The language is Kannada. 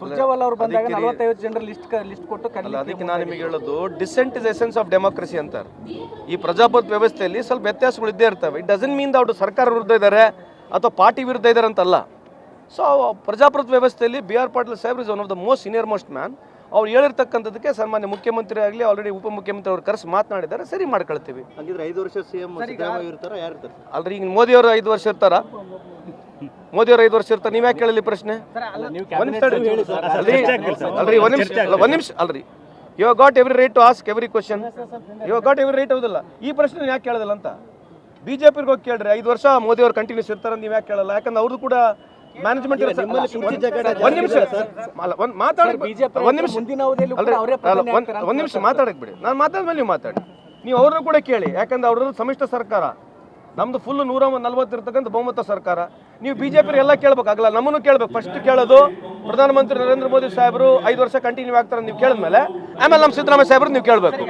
ಸುರ್ಜೇವಾಲ ಅವರು ಬಂದಾಗ ನಲವತ್ತೈವತ್ತು ಜನರ ಲಿಸ್ಟ್ ಲಿಸ್ಟ್ ಕೊಟ್ಟು ಅಲ್ಲ ಅದಕ್ಕೆ ನಾನು ನಿಮಗೆ ಹೇಳೋದು dissent is essence of democracy ಅಂತಾರೆ. ಈ ಪ್ರಜಾಪ್ರಭುತ್ವ ವ್ಯವಸ್ಥೆಯಲ್ಲಿ ಸ್ವಲ್ಪ ವ್ಯತ್ಯಾಸಗಳು ಇದ್ದೇ ಇರ್ತವೆ. ಇಟ್ ಡಸನ್ ಮೀನ್ ಅವ್ರು ಸರ್ಕಾರ ವಿರುದ್ಧ ಇದ್ದಾರೆ ಅಥವಾ ಪಾರ್ಟಿ ವಿರುದ್ಧ ಇದ್ದಾರೆ ಅಂತಲ್ಲ. ಸೊ ಪ್ರಜಾಪ್ರಭುತ್ವ ವ್ಯವಸ್ಥೆಯಲ್ಲಿ B R Patil Saheb is one of the most senior most man ಅವ್ರು ಹೇಳಿರ್ತಕ್ಕಂಥದಕ್ಕೆ ಸನ್ಮಾನ್ಯ ಮುಖ್ಯಮಂತ್ರಿ ಆಗಲಿ ಆಲ್ರೆಡಿ ಉಪಮುಖ್ಯಮಂತ್ರಿ ಅವ್ರು ಕರೆಸಿ ಮಾತನಾಡಿದ್ದಾರೆ ಸರಿ ಮಾಡ್ಕೊಳ್ತೀವಿ. ಹಂಗಿದ್ರೆ ಐದು ವರ್ಷ ಸಿಎಂ ಸಿದ್ದರಾಮಯ್ಯ ಇರ್ತಾರ? ಯಾರು ಇರ್ತಾರೆ? ಅಲ್ರಿ ಈಗ ಮೋದಿಯವರು ಐದು ವರ್ಷ ಇರ್ತಾರ? ಮೋದಿಯವರು ಐದು ವರ್ಷ ಇರ್ತಾರೆ ನೀವ್ ಯಾಕೆ ಕೇಳಲಿ ಪ್ರಶ್ನೆ. ಅಲ್ರಿ ಅಲ್ರಿ ಒಂದ್ ನಿಮಿಷ ಅಲ್ಲ, ಒಂದ್ ನಿಮಿಷ ಅಲ್ರಿ. You got every right to ask every question you got every right ಹೌದಲ್ಲ. ಈ ಪ್ರಶ್ನೆ ಯಾಕೆ ಕೇಳೋದಿಲ್ಲ ಅಂತ? ಬಿಜೆಪಿ ಹೋಗಿ ಕೇಳ್ರಿ ಐದು ವರ್ಷ ಮೋದಿ ಅವರು ಕಂಟಿನ್ಯೂಸ್ ಇರ್ತಾರೆ ನೀವು ಯಾಕೆ ಕೇಳಲ್ಲ? ಯಾಕಂದ್ರೆ ಅವ್ರದ್ದು ಕೂಡ ಮ್ಯಾನೇಜ್ಮೆಂಟ್ ಒಂದ್ ನಿಮಿಷ. ಮಾತಾಡಕ್ ಬಿಜೆಪಿ ಒಂದ್ ನಿಮಿಷ. ಒಂದ್ ನಿಮಿಷ ಮಾತಾಡಕ್ ಬಿಡಿ. ನಾನು ಮಾತಾದ್ಮೇಲೆ ನೀವು ಮಾತಾಡಿ. ನೀವು ಅವ್ರನ್ನ ಕೂಡ ಕೇಳಿ ಯಾಕಂದ್ರೆ ಅವ್ರದ್ದು ಸಮ್ಮಿಶ್ರ ಸರ್ಕಾರ. ನಮ್ದು ಫುಲ್ ನೂರ ನಲ್ವತ್ತು ಇರ್ತಕ್ಕಂಥ ಬಹುಮತ ಸರ್ಕಾರ. ನೀವು ಬಿಜೆಪಿ ಎಲ್ಲ ಕೇಳ್ಬೇಕಾಗಲ್ಲ, ನಮ್ಮನ್ನು ಕೇಳ್ಬೇಕು. ಫಸ್ಟ್ ಕೇಳೋದು ಪ್ರಧಾನಮಂತ್ರಿ ನರೇಂದ್ರ ಮೋದಿ ಸಾಹೇಬರು ಐದು ವರ್ಷ ಕಂಟಿನ್ಯೂ ಆಗ್ತಾರೆ ನೀವು ಕೇಳಿದ್ಮೇಲೆ, ಆಮೇಲೆ ನಮ್ಮ ಸಿದ್ದರಾಮಯ್ಯ ಸಾಹೇಬ್ರು ನೀವು ಕೇಳಬೇಕು.